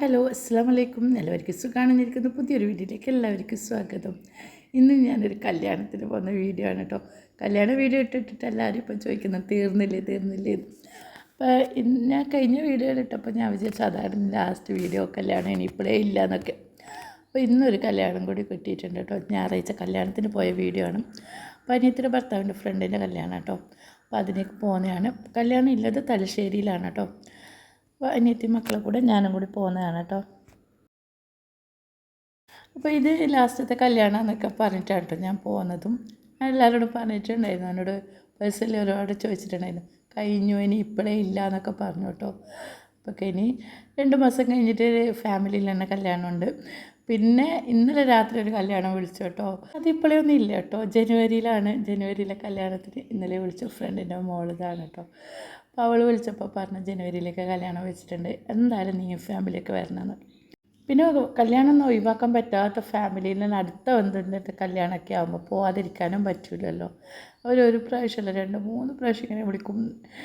Hello അസ്സാം വലൈക്കും എല്ലാവർക്കും സുഖാണെന്നിരിക്കുന്ന. പുതിയൊരു വീഡിയോയിലേക്ക് എല്ലാവർക്കും സ്വാഗതം. ഇന്ന് ഞാനൊരു കല്യാണത്തിന് പോകുന്ന വീഡിയോ ആണ് കേട്ടോ. കല്യാണ വീഡിയോ ഇട്ടിട്ടിട്ട് എല്ലാവരും ഇപ്പം ചോദിക്കുന്നത് തീർന്നില്ലേ തീർന്നില്ലേ അപ്പോൾ ഞാൻ കഴിഞ്ഞ വീഡിയോ ഇട്ടപ്പോൾ ഞാൻ വിചാരിച്ചു അതാണ് ലാസ്റ്റ് വീഡിയോ കല്യാണം ഇനി ഇപ്പോഴേ ഇല്ല എന്നൊക്കെ. അപ്പോൾ ഇന്നൊരു കല്യാണം കൂടി കിട്ടിയിട്ടുണ്ട് കേട്ടോ. ഞായറാഴ്ച കല്യാണത്തിന് പോയ വീഡിയോ ആണ്. അപ്പോൾ അനിയത്തിന്റെ ഭർത്താവിന്റെ ഫ്രണ്ടിന്റെ കല്യാണം കേട്ടോ. അപ്പോൾ അതിലേക്ക് പോകുന്നതാണ്. കല്യാണം ഇല്ലത് തലശ്ശേരിയിലാണ് കേട്ടോ. അപ്പോൾ അനിയത്തി മക്കളെ കൂടെ ഞാനും കൂടി പോകുന്നതാണ് കേട്ടോ. അപ്പോൾ ഇത് ലാസ്റ്റത്തെ കല്യാണം എന്നൊക്കെ പറഞ്ഞിട്ടാണ് കേട്ടോ ഞാൻ പോകുന്നതും. എല്ലാവരോടും പറഞ്ഞിട്ടുണ്ടായിരുന്നു. എന്നോട് പേഴ്സണലി ഒരുപാട് ചോദിച്ചിട്ടുണ്ടായിരുന്നു. കഴിഞ്ഞു ഇനി ഇപ്പോഴേ ഇല്ല എന്നൊക്കെ പറഞ്ഞു കേട്ടോ. അപ്പോൾ ഇനി രണ്ട് മാസം കഴിഞ്ഞിട്ട് ഫാമിലിയിൽ തന്നെ കല്യാണമുണ്ട്. പിന്നെ ഇന്നലെ രാത്രി ഒരു കല്യാണം വിളിച്ചു കേട്ടോ. അതിപ്പോഴേ ഒന്നും ഇല്ല കേട്ടോ. ജനുവരിയിലാണ്. ജനുവരിയിലെ കല്യാണത്തിന് ഇന്നലെ വിളിച്ചു ഫ്രണ്ടിന്റെ മോളിതാണ് കേട്ടോ. അവൾ വിളിച്ചപ്പോൾ പറഞ്ഞു ജനുവരിയിലേക്ക് കല്യാണം വെച്ചിട്ടുണ്ട്. എന്തായാലും നീ ഫാമിലിയൊക്കെ വരണമെന്ന് പിന്നെ കല്യാണം ഒന്നും ഒഴിവാക്കാൻ പറ്റാത്ത ഫാമിലിയിൽ നിന്ന് അടുത്ത ബന്ധത്തിന്റെ കല്യാണമൊക്കെ ആകുമ്പോൾ പോവാതിരിക്കാനും പറ്റില്ലല്ലോ അവർ ഒരു പ്രാവശ്യമല്ല രണ്ട് മൂന്ന് പ്രാവശ്യം ഇങ്ങനെ വിളിക്കും.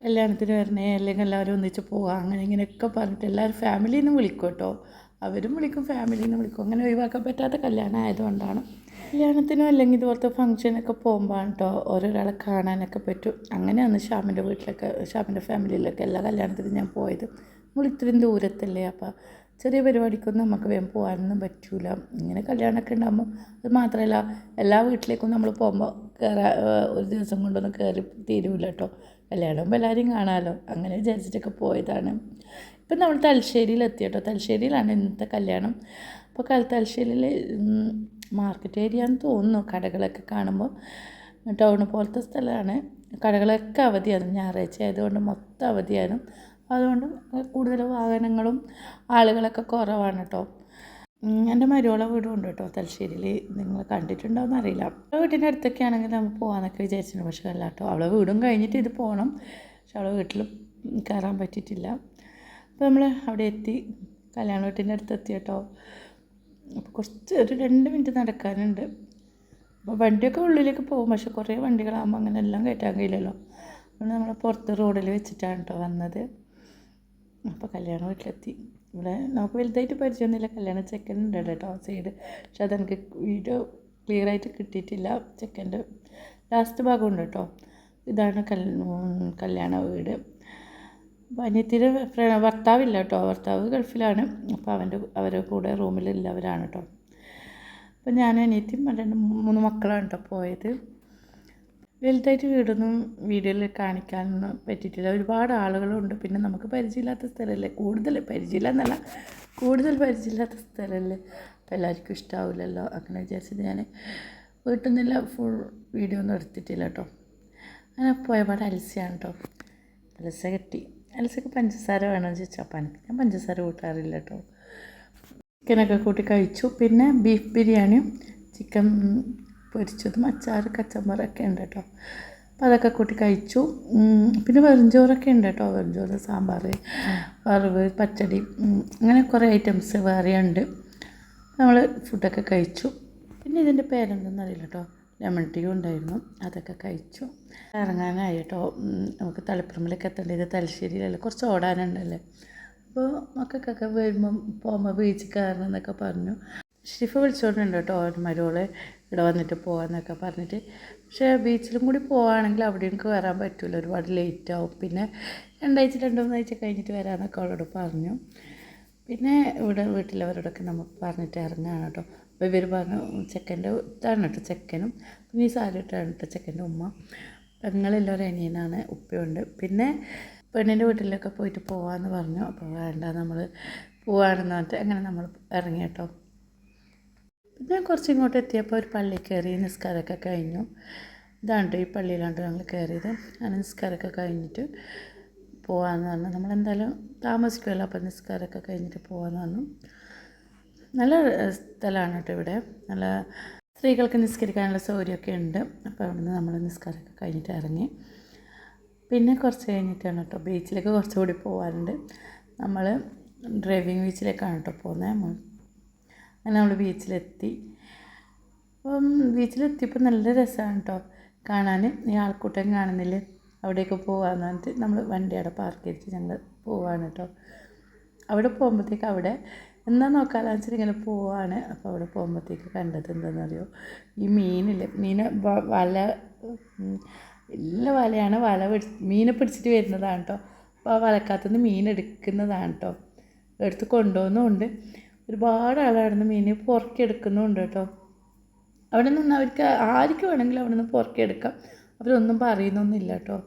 കല്യാണത്തിന് വരണേ അല്ലെങ്കിൽ എല്ലാവരും ഒന്നിച്ച് പോകാം അങ്ങനെ ഇങ്ങനെയൊക്കെ പറഞ്ഞിട്ട് എല്ലാവരും ഫാമിലിയിൽ നിന്ന് വിളിക്കും കേട്ടോ. അവരും വിളിക്കും ഫാമിലിയിൽ നിന്ന് വിളിക്കും. അങ്ങനെ ഒഴിവാക്കാൻ പറ്റാത്ത കല്യാണം ആയതുകൊണ്ടാണ്. കല്യാണത്തിനോ അല്ലെങ്കിൽ ഇതുപോലത്തെ ഫംഗ്ഷനൊക്കെ പോകുമ്പോൾ കേട്ടോ ഓരോരാളെ കാണാനൊക്കെ പറ്റും. അങ്ങനെയാണ് ഷാമിന്റെ വീട്ടിലൊക്കെ ഷാമിന്റെ ഫാമിലിയിലൊക്കെ എല്ലാ കല്യാണത്തിനും ഞാൻ പോയത്. നമ്മൾ ഇത്രയും ദൂരത്തല്ലേ അപ്പോൾ ചെറിയ പരിപാടിക്കൊന്നും നമുക്ക് വേഗം പോകാനൊന്നും പറ്റൂല. ഇങ്ങനെ കല്യാണമൊക്കെ ഉണ്ടാകുമ്പോൾ അത് മാത്രമല്ല എല്ലാ വീട്ടിലേക്കും നമ്മൾ പോകുമ്പോൾ കയറാ ഒരു ദിവസം കൊണ്ടൊന്നും കയറി തീരുമില്ല കേട്ടോ കല്യാണമാകുമ്പോൾ എല്ലാവരെയും കാണാമല്ലോ അങ്ങനെ വിചാരിച്ചിട്ടൊക്കെ പോയതാണ്. ഇപ്പം നമ്മൾ തലശ്ശേരിയിലെത്തി കേട്ടോ തലശ്ശേരിയിലാണ് ഇന്നത്തെ കല്യാണം. അപ്പോൾ തലശ്ശേരിയിൽ മാർക്കറ്റ് ഏരിയ എന്ന് തോന്നുന്നു കടകളൊക്കെ കാണുമ്പോൾ. ടൗൺ പോലത്തെ സ്ഥലമാണ്. കടകളൊക്കെ അവധിയാണ് ഞായറാഴ്ച ആയതുകൊണ്ട് മൊത്തം അവധിയാണ്. അതുകൊണ്ട് കൂടുതൽ വാഹനങ്ങളും ആളുകളൊക്കെ കുറവാണ് കേട്ടോ. എന്റെ മരുവള വീടും ഉണ്ട് കേട്ടോ തലശ്ശേരിയിൽ. നിങ്ങൾ കണ്ടിട്ടുണ്ടോയെന്ന് അറിയില്ല. അവളെ വീട്ടിന്റെ അടുത്തൊക്കെ ആണെങ്കിൽ നമ്മൾ പോകാമെന്നൊക്കെ വിചാരിച്ചിട്ടുണ്ട് പക്ഷേ അല്ല കേട്ടോ. അവളെ വീടും കഴിഞ്ഞിട്ട് ഇത് പോകണം. പക്ഷെ അവളെ വീട്ടിൽ കയറാൻ പറ്റിയിട്ടില്ല. അപ്പോൾ നമ്മൾ അവിടെ എത്തി കല്യാണ വീട്ടിന്റെ അടുത്ത് എത്തി കേട്ടോ. അപ്പോൾ കുറച്ച് ഒരു രണ്ട് മിനിറ്റ് നടക്കാനുണ്ട്. അപ്പോൾ വണ്ടിയൊക്കെ ഉള്ളിലേക്ക് പോകും. പക്ഷെ കുറേ വണ്ടികളാകുമ്പോൾ അങ്ങനെ എല്ലാം കയറ്റാൻ കഴിയില്ലല്ലോ. അതുകൊണ്ട് നമ്മൾ പുറത്ത് റോഡിൽ വെച്ചിട്ടാണ് കേട്ടോ വന്നത്. അപ്പോൾ കല്യാണ വീട്ടിലെത്തി. ഇവിടെ നമുക്ക് വലുതായിട്ട് പരിചയമൊന്നുമില്ല കല്യാണ ചെക്കൻ ഉണ്ട് കേട്ടോ സൈഡ്. പക്ഷെ അതെനിക്ക് വീഡിയോ ക്ലിയർ ആയിട്ട് കിട്ടിയിട്ടില്ല. ചെക്കന്റെ ലാസ്റ്റ് ഭാഗമുണ്ട് കേട്ടോ ഇതാണ് കല്യാണ വീട്. അപ്പോൾ അനിയത്തിന്റെ ഭർത്താവില്ല കേട്ടോ ഭർത്താവ് ഗൾഫിലാണ്. അപ്പോൾ അവന്റെ അവരെ കൂടെ റൂമിലുള്ളവരാണ് കേട്ടോ അപ്പോൾ ഞാൻ അനിയത്തിയും രണ്ട് മൂന്ന് മക്കളാണ് കേട്ടോ പോയത്. വലുതായിട്ട് വീടൊന്നും വീഡിയോയിൽ കാണിക്കാനൊന്നും പറ്റിയിട്ടില്ല. ഒരുപാട് ആളുകളുണ്ട്. പിന്നെ നമുക്ക് പരിചയമില്ലാത്ത സ്ഥലമല്ലേ? കൂടുതൽ പരിചയമില്ല എന്നല്ല കൂടുതൽ പരിചയമില്ലാത്ത സ്ഥലമല്ലേ? അപ്പോൾ എല്ലാവർക്കും ഇഷ്ടാവില്ലല്ലോ. അങ്ങനെ വിചാരിച്ചത് ഞാൻ വീട്ടിൽ നിന്നില്ല. ഫുൾ വീഡിയോ ഒന്നും എടുത്തിട്ടില്ല കേട്ടോ അങ്ങനെ പോയപാട് അലസ്യാണ് കേട്ടോ അലസ കിട്ടി. അലസക്ക് പഞ്ചസാര വേണമെന്ന് ചോദിച്ചാൽ അപ്പം ഞാൻ പഞ്ചസാര കൂട്ടാറില്ല കേട്ടോ. ചിക്കനൊക്കെ കൂട്ടി കഴിച്ചു. പിന്നെ ബീഫ് ബിരിയാണിയും ചിക്കൻ പൊരിച്ചതും അച്ചാർ കച്ചമ്പറൊക്കെ ഉണ്ട് കേട്ടോ. അപ്പോൾ അതൊക്കെ കൂട്ടി കഴിച്ചു. പിന്നെ വെറുംചോറൊക്കെ ഉണ്ട് കേട്ടോ. വെറുംചോറ് സാമ്പാർ വറവ് പച്ചടി അങ്ങനെ കുറേ ഐറ്റംസ് വേറെ ഉണ്ട് നമ്മൾ ഫുഡൊക്കെ കഴിച്ചു. പിന്നെ ഇതിന്റെ പേരെന്തെന്നറിയില്ല കേട്ടോ. ലെമൺ ടീ ഉണ്ടായിരുന്നു. അതൊക്കെ കഴിച്ചു. ഇറങ്ങാനായിട്ടോ നമുക്ക് തളിപ്പറമ്പിലേക്ക് എത്തേണ്ടത് ഇത് തലശ്ശേരിയിലല്ലേ? കുറച്ച് ഓടാനുണ്ടല്ലേ? അപ്പോൾ മക്കൾക്കൊക്കെ വരുമ്പം പോകുമ്പോൾ ബീച്ചിൽ കയറണം എന്നൊക്കെ പറഞ്ഞു. ഷിഫ വിളിച്ചോണ്ടുണ്ട് കേട്ടോ. മരോളെ ഇവിടെ വന്നിട്ട് പോകാമെന്നൊക്കെ പറഞ്ഞിട്ട്. പക്ഷേ ബീച്ചിലും കൂടി പോവുകയാണെങ്കിൽ അവിടെ എനിക്ക് വരാൻ പറ്റില്ല ഒരുപാട് ലേറ്റ് ആവും. പിന്നെ രണ്ടാഴ്ച രണ്ട് മൂന്നാഴ്ച കഴിഞ്ഞിട്ട് വരാമെന്നൊക്കെ അവളോട് പറഞ്ഞു. പിന്നെ ഇവിടെ വീട്ടിലവരോടൊക്കെ നമുക്ക് പറഞ്ഞിട്ട് ഇറങ്ങുകയാണ് കേട്ടോ. അപ്പോൾ ഇവർ പറഞ്ഞു ചെക്കന്റെ ഇതാണ് കേട്ടോ ചെക്കനും. പിന്നെ ഈ സാരി ഇട്ടാണ് കേട്ടോ ചെക്കന്റെ ഉമ്മ. പെങ്ങളെല്ലാവരും അനിയനാണ് ഉപ്പയുണ്ട്. പിന്നെ പെണ്ണിന്റെ വീട്ടിലൊക്കെ പോയിട്ട് പോകാമെന്ന് പറഞ്ഞു. അപ്പോൾ വേണ്ട നമ്മൾ പോവാണെന്ന് പറഞ്ഞിട്ട് അങ്ങനെ നമ്മൾ ഇറങ്ങി കേട്ടോ പിന്നെ കുറച്ച് ഇങ്ങോട്ട് എത്തിയപ്പോൾ ഒരു പള്ളി കയറി നിസ്കാരമൊക്കെ കഴിഞ്ഞു. ഇതാണ് ഈ പള്ളിയിലാണ് ഞങ്ങൾ കയറിയത്. അങ്ങനെ നിസ്കാരമൊക്കെ കഴിഞ്ഞിട്ട് പോകാമെന്ന് പറഞ്ഞു. നമ്മളെന്തായാലും താമസിക്കുമല്ലോ അപ്പോൾ നിസ്കാരമൊക്കെ കഴിഞ്ഞിട്ട് പോകാമെന്ന് പറഞ്ഞു. നല്ല സ്ഥലമാണ് കേട്ടോ ഇവിടെ. നല്ല സ്ത്രീകൾക്ക് നിസ്കരിക്കാനുള്ള സൗകര്യമൊക്കെ ഉണ്ട്. അപ്പോൾ അവിടുന്ന് നമ്മൾ നിസ്കാരമൊക്കെ കഴിഞ്ഞിട്ട് ഇറങ്ങി. പിന്നെ കുറച്ച് കഴിഞ്ഞിട്ടാണ് കേട്ടോ ബീച്ചിലേക്ക് കുറച്ചുകൂടി പോകാറുണ്ട് നമ്മൾ ഡ്രൈവിംഗ് ബീച്ചിലേക്കാണ് കേട്ടോ പോകുന്നത്. അങ്ങനെ നമ്മൾ ബീച്ചിലെത്തി. അപ്പം ബീച്ചിലെത്തിയപ്പോൾ നല്ല രസമാണ് കേട്ടോ കാണാൻ ഈ ആൾക്കൂട്ടം കാണുന്നില്ല? അവിടേക്ക് പോകാമെന്ന് പറഞ്ഞിട്ട് നമ്മൾ വണ്ടി അവിടെ പാർക്ക് ചെയ്തിട്ട് ഞങ്ങൾ പോവാണ് കേട്ടോ. അവിടെ പോകുമ്പോഴത്തേക്ക് അവിടെ എന്നാ നോക്കാമെന്ന് വെച്ചിട്ട് ഇങ്ങനെ പോവാണ്. അപ്പോൾ അവിടെ പോകുമ്പോഴത്തേക്ക് കണ്ടത് എന്താണെന്നറിയോ ഈ മീനില്ലേ? മീന് വല ഉം, വലയാണ്. വല പിടി മീനെ പിടിച്ചിട്ട് വരുന്നതാണ് കേട്ടോ അപ്പോൾ ആ വലക്കകത്തുനിന്ന് മീൻ എടുക്കുന്നതാണ് കേട്ടോ എടുത്ത് കൊണ്ടുപോകുന്നുമുണ്ട് ഒരുപാട് ആളായിരുന്നു മീൻ പുറക്കെടുക്കുന്നുമുണ്ട് കേട്ടോ അവിടെ നിന്ന് അവർക്ക് ആർക്ക് വേണമെങ്കിലും അവിടെ നിന്ന് പുറക്കെടുക്കാം അവരൊന്നും പറയുന്നൊന്നുമില്ല കേട്ടോ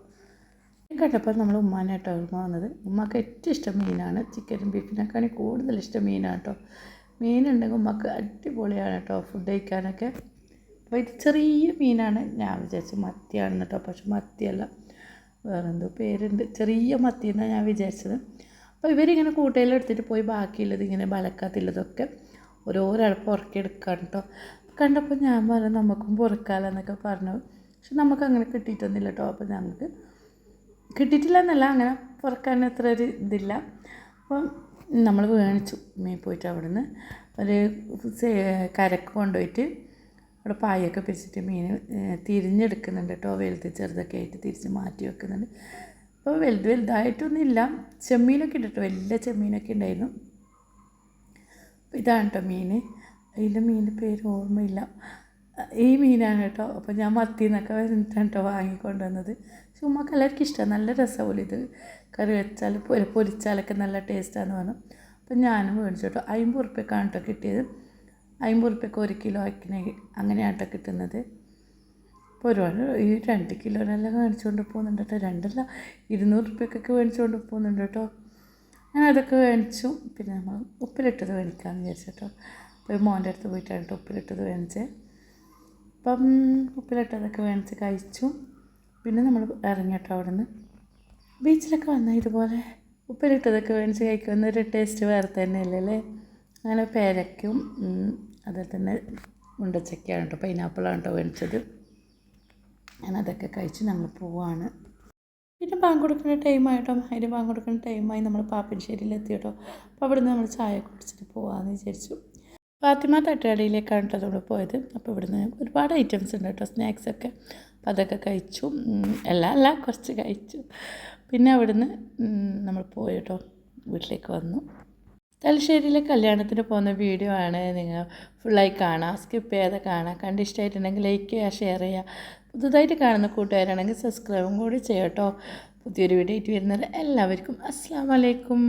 കണ്ടപ്പോൾ നമ്മൾ ഉമ്മാനായിട്ടോ ഓർമ്മ വന്നത്. ഉമ്മക്ക് ഏറ്റവും ഇഷ്ടം മീനാണ്. ചിക്കനും ബീഫിനേക്കാളും കൂടുതൽ ഇഷ്ടം മീനാണ് കേട്ടോ മീനുണ്ടെങ്കിൽ ഉമ്മക്ക് അടിപൊളിയാണ് കേട്ടോ ഫുഡ് കഴിക്കാനൊക്കെ. അപ്പോൾ ഇത് ചെറിയ മീനാണ്. ഞാൻ വിചാരിച്ചു മത്തിയാണെന്ന് കേട്ടോ പക്ഷെ മത്തിയല്ല. വേറെ എന്തോ പേരുണ്ട്. ചെറിയ മത്തി എന്നാണ് ഞാൻ വിചാരിച്ചത്. അപ്പോൾ ഇവരിങ്ങനെ കൂട്ടയിലെടുത്തിട്ട് പോയി ബാക്കിയുള്ളത് ഇങ്ങനെ ബലക്കാത്തുള്ളതൊക്കെ ഓരോരാൾ പുറക്കെടുക്കാണ് കേട്ടോ കണ്ടപ്പോൾ ഞാൻ പറഞ്ഞു നമുക്കും പുറക്കാലെന്നൊക്കെ പറഞ്ഞു. പക്ഷെ നമുക്ക് അങ്ങനെ കിട്ടിയിട്ടൊന്നുമില്ല കേട്ടോ അപ്പോൾ ഞങ്ങൾക്ക് കിട്ടിയിട്ടില്ല എന്നല്ല അങ്ങനെ പുറക്കാൻ അത്ര ഒരു ഇതില്ല. അപ്പം നമ്മൾ വേണിച്ചു മീൻ പോയിട്ട് അവിടെ നിന്ന് ഒരു കരക്ക് കൊണ്ടുപോയിട്ട് അവിടെ പായൊക്കെ പിരിച്ചിട്ട് മീൻ തിരിഞ്ഞെടുക്കുന്നുണ്ട് കേട്ടോ. വലുത് ചെറുതൊക്കെ ആയിട്ട് തിരിച്ച് മാറ്റി വെക്കുന്നുണ്ട്. അപ്പോൾ വലുത് വലുതായിട്ടൊന്നും ഇല്ല ചെമ്മീനൊക്കെ ഉണ്ട് കേട്ടോ വലിയ ചെമ്മീനൊക്കെ ഉണ്ടായിരുന്നു. അപ്പോൾ ഇതാണ് കേട്ടോ മീൻ. അതിന്റെ മീനിന്റെ പേര് ഓർമ്മയില്ല. ഈ മീനാണ് കേട്ടോ. അപ്പോൾ ഞാൻ മത്തി എന്നൊക്കെ വരുന്നിട്ടാണ് കേട്ടോ വാങ്ങിക്കൊണ്ടുവന്നത്. പക്ഷെ ഉമ്മക്ക് എല്ലാവർക്കും ഇഷ്ടമാണ് നല്ല രസമാണ് ഇത് കറി വെച്ചാൽ പൊരി പൊരിച്ചാലൊക്കെ നല്ല ടേസ്റ്റാന്ന് പറഞ്ഞു. അപ്പം ഞാനും മേടിച്ചു കേട്ടോ അമ്പത് ഉറുപ്പ്യക്കാണ് കേട്ടോ കിട്ടിയത്. അമ്പത് ഉറുപ്പ്യക്ക് ഒരു കിലോ ആക്കിനെ അങ്ങനെയാണ് കേട്ടോ കിട്ടുന്നത്. അപ്പോൾ ഒരുപാട് ഈ രണ്ട് കിലോനെല്ലാം മേടിച്ചുകൊണ്ട് പോകുന്നുണ്ട് കേട്ടോ രണ്ടല്ല ഇരുന്നൂറ് ഉറുപ്പ്യക്കൊക്കെ മേടിച്ചുകൊണ്ട് പോകുന്നുണ്ട് കേട്ടോ ഞാൻ അതൊക്കെ മേടിച്ചു. പിന്നെ നമ്മൾ ഉപ്പിലിട്ടത് മേടിക്കാമെന്ന് വിചാരിച്ചു കേട്ടോ അപ്പോൾ മോന്റെ അടുത്ത് പോയിട്ടാണ് കേട്ടോ ഉപ്പിലിട്ടത് മേടിച്ചത് അപ്പം ഉപ്പിലിട്ടതൊക്കെ വേണിച്ച് കഴിച്ചു. പിന്നെ നമ്മൾ ഇറങ്ങി കേട്ടോ അവിടെ നിന്ന് ബീച്ചിലൊക്കെ വന്നാൽ ഇതുപോലെ ഉപ്പിലിട്ടതൊക്കെ വേണിച്ച് കഴിക്കുന്ന ഒരു ടേസ്റ്റ് വേറെ തന്നെയല്ലേ അല്ലേ? അങ്ങനെ പേരയ്ക്കും അതുപോലെ തന്നെ ഉണ്ടച്ചക്കയാണ് കേട്ടോ പൈനാപ്പിളാണ് കേട്ടോ വേണിച്ചത് ഞാൻ അതൊക്കെ കഴിച്ച് ഞങ്ങൾ പോവാണ്. പിന്നെ ബാങ്ക് കൊടുക്കുന്ന ടൈമായിട്ടോ അതിന് ബാങ്ക് കൊടുക്കുന്ന ടൈമായി നമ്മൾ പാപ്പൻശ്ശേരിയിലെത്തി കേട്ടോ. അപ്പോൾ അവിടെ നിന്ന് നമ്മൾ ചായ കുടിച്ചിട്ട് പോകാമെന്ന് വിചാരിച്ചു. ഫാത്തിമ തട്ടുകടയിലേക്കാണ് കേട്ടോ നമ്മൾ പോയത്. അപ്പോൾ ഇവിടുന്ന് ഒരുപാട് ഐറ്റംസ് ഉണ്ട് കേട്ടോ സ്നാക്സൊക്കെ അപ്പോൾ അതൊക്കെ കഴിച്ചു. അല്ല അല്ല കുറച്ച് കഴിച്ചു. പിന്നെ അവിടുന്ന് നമ്മൾ പോയി കേട്ടോ വീട്ടിലേക്ക് വന്നു. തലശ്ശേരിയിലെ കല്യാണത്തിന് പോകുന്ന വീഡിയോ ആണ് നിങ്ങൾ ഫുള്ളായി കാണാം സ്കിപ്പ് ചെയ്യാതെ കാണാം. കണ്ട് ഇഷ്ടമായിട്ടുണ്ടെങ്കിൽ ലൈക്ക് ചെയ്യുക ഷെയർ ചെയ്യുക. പുതുതായിട്ട് കാണുന്ന കൂട്ടുകാരാണെങ്കിൽ സബ്സ്ക്രൈബും കൂടി ചെയ്യാം കേട്ടോ. പുതിയൊരു വീഡിയോ ആയിട്ട് വരുന്നത് എല്ലാവർക്കും അസ്സാം വലൈക്കും